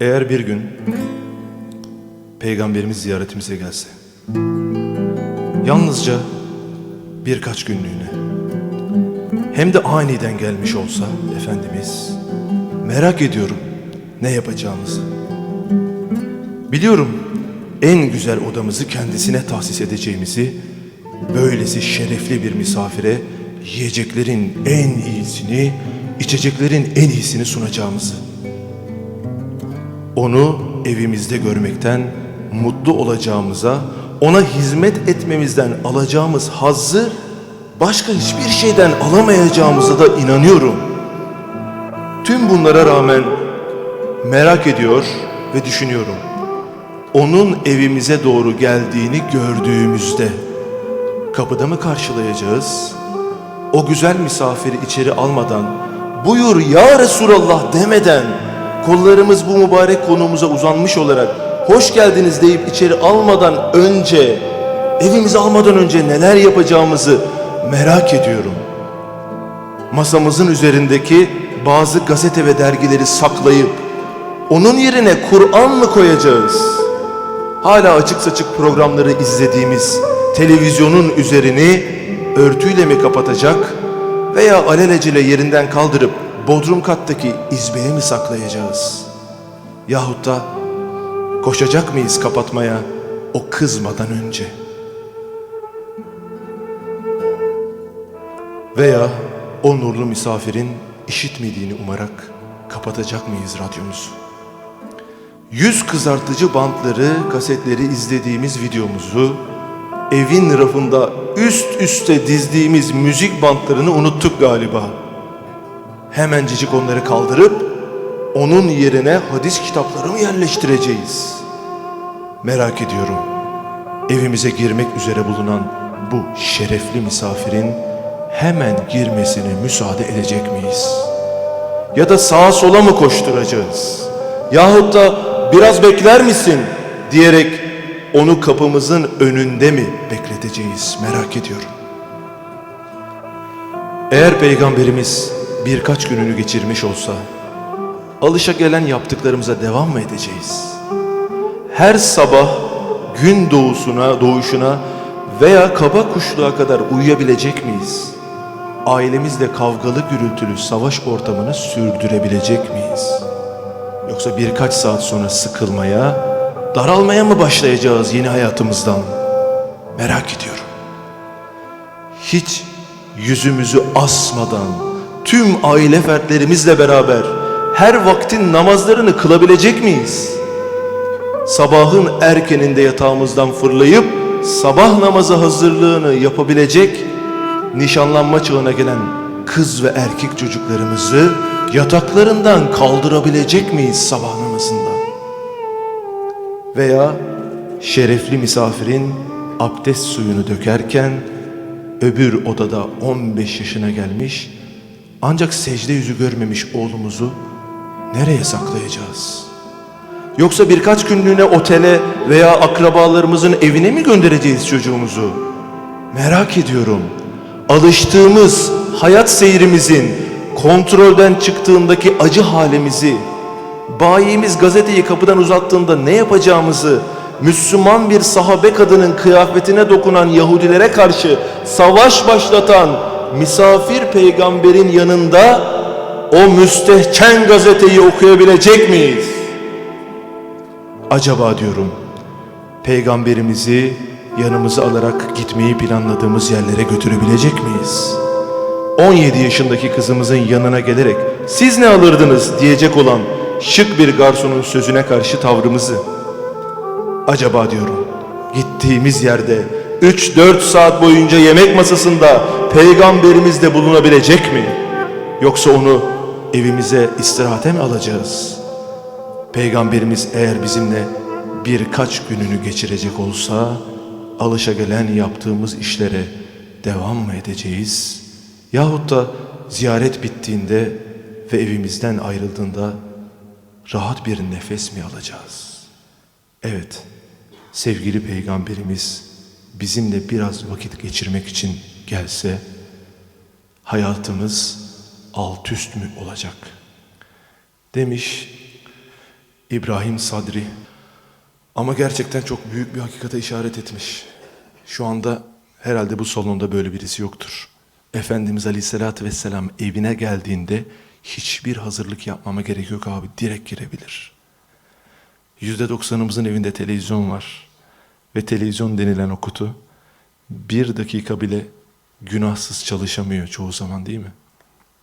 Eğer bir gün Peygamberimiz ziyaretimize gelse, yalnızca birkaç günlüğüne, hem de aniden gelmiş olsa Efendimiz, merak ediyorum ne yapacağımızı. Biliyorum en güzel odamızı kendisine tahsis edeceğimizi, böylesi şerefli bir misafire yiyeceklerin en iyisini, içeceklerin en iyisini sunacağımızı. Onu evimizde görmekten mutlu olacağımıza, ona hizmet etmemizden alacağımız hazzı başka hiçbir şeyden alamayacağımıza da inanıyorum. Tüm bunlara rağmen merak ediyor ve düşünüyorum. Onun evimize doğru geldiğini gördüğümüzde kapıda mı karşılayacağız? O güzel misafiri içeri almadan, buyur ya Resulallah demeden, kollarımız bu mübarek konumuza uzanmış olarak, hoş geldiniz deyip içeri almadan önce, evimize almadan önce neler yapacağımızı merak ediyorum. Masamızın üzerindeki bazı gazete ve dergileri saklayıp, onun yerine Kur'an mı koyacağız? Hala açık saçık programları izlediğimiz televizyonun üzerini örtüyle mi kapatacak veya alelacele yerinden kaldırıp bodrum kattaki izbeye mi saklayacağız? Yahut da koşacak mıyız kapatmaya o kızmadan önce? Veya o nurlu misafirin işitmediğini umarak kapatacak mıyız radyomuzu? Yüz kızartıcı bantları, kasetleri izlediğimiz videomuzu, evin rafında üst üste dizdiğimiz müzik bantlarını unuttuk galiba. Hemencecik onları kaldırıp onun yerine hadis kitapları mı yerleştireceğiz? Merak ediyorum. Evimize girmek üzere bulunan bu şerefli misafirin hemen girmesine müsaade edecek miyiz? Ya da sağa sola mı koşturacağız? Yahut da biraz bekler misin diyerek onu kapımızın önünde mi bekleteceğiz merak ediyorum. Eğer peygamberimiz birkaç gününü geçirmiş olsa alışa gelen yaptıklarımıza devam mı edeceğiz? Her sabah gün doğusuna, doğuşuna veya kaba kuşluğa kadar uyuyabilecek miyiz? Ailemizle kavgalı gürültülü savaş ortamını sürdürebilecek miyiz? Yoksa birkaç saat sonra sıkılmaya, daralmaya mı başlayacağız yeni hayatımızdan? Merak ediyorum. Hiç yüzümüzü asmadan tüm aile fertlerimizle beraber her vaktin namazlarını kılabilecek miyiz? Sabahın erkeninde yatağımızdan fırlayıp sabah namazı hazırlığını yapabilecek nişanlanma çağına gelen kız ve erkek çocuklarımızı yataklarından kaldırabilecek miyiz sabah namazında? Veya şerefli misafirin abdest suyunu dökerken öbür odada 15 yaşına gelmiş ancak secde yüzü görmemiş oğlumuzu nereye saklayacağız? Yoksa birkaç günlüğüne otele veya akrabalarımızın evine mi göndereceğiz çocuğumuzu? Merak ediyorum. Alıştığımız hayat seyrimizin kontrolden çıktığındaki acı halimizi, bayimiz gazeteyi kapıdan uzattığında ne yapacağımızı, Müslüman bir sahabe kadının kıyafetine dokunan Yahudilere karşı savaş başlatan misafir peygamberin yanında o müstehcen gazeteyi okuyabilecek miyiz? Acaba diyorum peygamberimizi yanımıza alarak gitmeyi planladığımız yerlere götürebilecek miyiz? 17 yaşındaki kızımızın yanına gelerek siz ne alırdınız diyecek olan şık bir garsonun sözüne karşı tavrımızı. Acaba diyorum gittiğimiz yerde 3-4 saat boyunca yemek masasında peygamberimiz de bulunabilecek mi? Yoksa onu evimize istirahate mi alacağız? Peygamberimiz eğer bizimle birkaç gününü geçirecek olsa alışa gelen yaptığımız işlere devam mı edeceğiz? Yahut da ziyaret bittiğinde ve evimizden ayrıldığında rahat bir nefes mi alacağız? Evet, sevgili peygamberimiz bizimle biraz vakit geçirmek için gelse hayatımız alt üst mü olacak? Demiş İbrahim Sadri. Ama gerçekten çok büyük bir hakikate işaret etmiş. Şu anda herhalde bu salonda böyle birisi yoktur. Efendimiz Aleyhisselatü Vesselam evine geldiğinde hiçbir hazırlık yapmama gerek yok abi. Direkt girebilir. Yüzde doksanımızın evinde televizyon var. Ve televizyon denilen o kutu bir dakika bile günahsız çalışamıyor çoğu zaman değil mi?